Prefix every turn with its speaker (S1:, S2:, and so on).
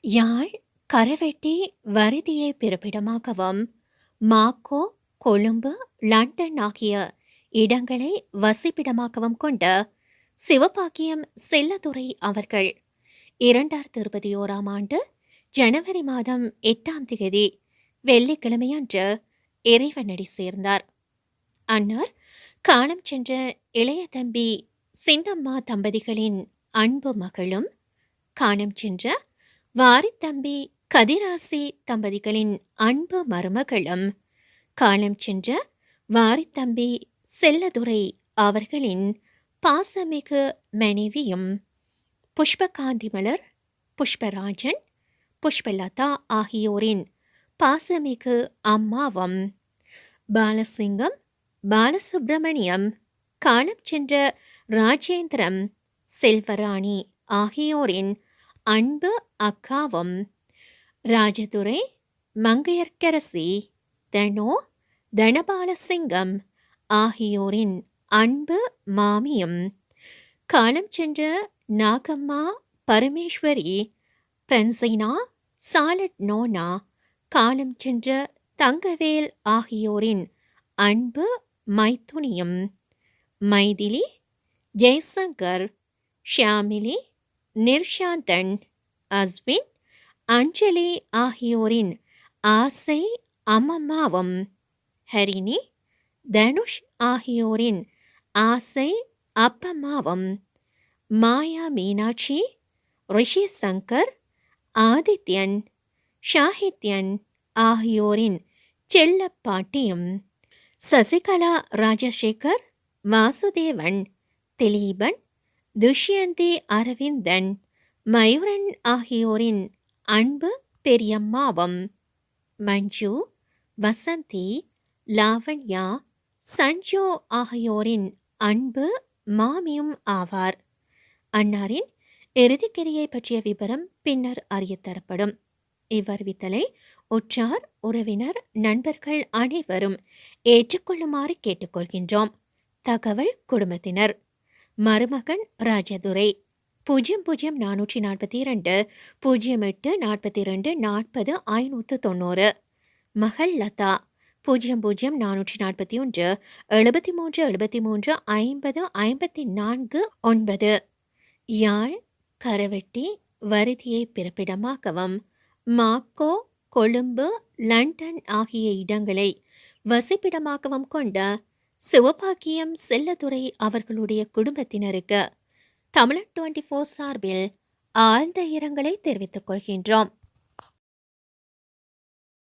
S1: யாழ் Karavetti வரிதியை பிறப்பிடமாகவும் மாக்கோ Colombo London ஆகிய இடங்களை வசிப்பிடமாகவும் கொண்ட சிவபாக்கியம் செல்லதுரை அவர்கள் இரண்டாயிரத்தி இருபத்தி ஓராம் ஆண்டு ஜனவரி மாதம் எட்டாம் தேதி வெள்ளிக்கிழமையன்று இறைவனடி சேர்ந்தார். அன்னார் காணம் சென்ற இளைய தம்பி சின்னம்மா தம்பதிகளின் அன்பு மகளும் காணம் சென்ற வாரித்தம்பி கதிராசி தம்பதிகளின் அன்பு மருமகளும் காணம் சென்ற வாரித்தம்பி செல்லதுரை அவர்களின் பாசமிகு மனைவியும் புஷ்பகாந்தி மலர் புஷ்பராஜன் புஷ்பலதா ஆகியோரின் பாசமிகு அம்மாவும் பாலசிங்கம் பாலசுப்பிரமணியம் காணம் சென்ற ராஜேந்திரம் செல்வராணி ஆகியோரின் அன்பு அக்காவும் ராஜதுரை மங்கையர்க்கரசி தனோ தனபாலசிங்கம் ஆகியோரின் அன்பு மாமியும். காலம் சென்ற நாகம்மா பரமேஸ்வரி பிரன்சைனா சாலட் நோனா காலம் சென்ற தங்கவேல் ஆகியோரின் அன்பு மைத்துனியும் மைதிலி ஜெய்சங்கர் ஷியாமிலி நிர்ஷாந்தன் அஸ்வின் அஞ்சலி ஆகியோரின் ஆசை அம்மம்மாவும் ஹரிணி தனுஷ் ஆகியோரின் ஆசை அப்பமாவம். மாயா மீனாட்சி ரிஷி சங்கர் ஆதித்யன் ஷாஹித்யன் ஆகியோரின் செல்லப்பாட்டியும். சசிகலா ராஜசேகர் வாசுதேவன் திலீபன் துஷ்யந்தி அரவிந்தன் மயூரன் ஆகியோரின் அன்பு பெரியம்மாவும். மஞ்சு வசந்தி லாவண்யா சஞ்சு ஆகியோரின் அன்பு மாமியும் ஆவார். அன்னாரின் இறுதிக்கிரியை பற்றிய விபரம் பின்னர் அறியத்தரப்படும் இவ்வறிவித்தலை உற்றார் உறவினர் நண்பர்கள் அனைவரும் ஏற்றுக்கொள்ளுமாறு கேட்டுக்கொள்கின்றோம். தகவல் குடும்பத்தினர். மருமகன் ராஜதுரை. பூஜ்ஜியம் பூஜ்ஜியம் நானூற்றி நாற்பத்தி இரண்டு பூஜ்ஜியம் எட்டு நாற்பத்தி ரெண்டு நாற்பது ஐநூற்று தொண்ணூறு. மகள் லதா. பூஜ்ஜியம் பூஜ்ஜியம் நானூற்றி நாற்பத்தி ஒன்று எழுபத்தி மூன்று எழுபத்தி மூன்று ஐம்பது ஐம்பத்தி நான்கு ஒன்பது. யாழ் கரவெட்டி வருதியை பிறப்பிடமாகவும் மாக்கோ கொழும்பு லண்டன் ஆகிய இடங்களை வசிப்பிடமாகவும் கொண்ட சிவபாக்கியம் செல்லதுரை அவர்களுடைய குடும்பத்தினருக்கு தமிழன் டுவெண்ட்டி ஃபோர் சார்பில் ஆழ்ந்த இரங்கலை தெரிவித்துக் கொள்கின்றோம்.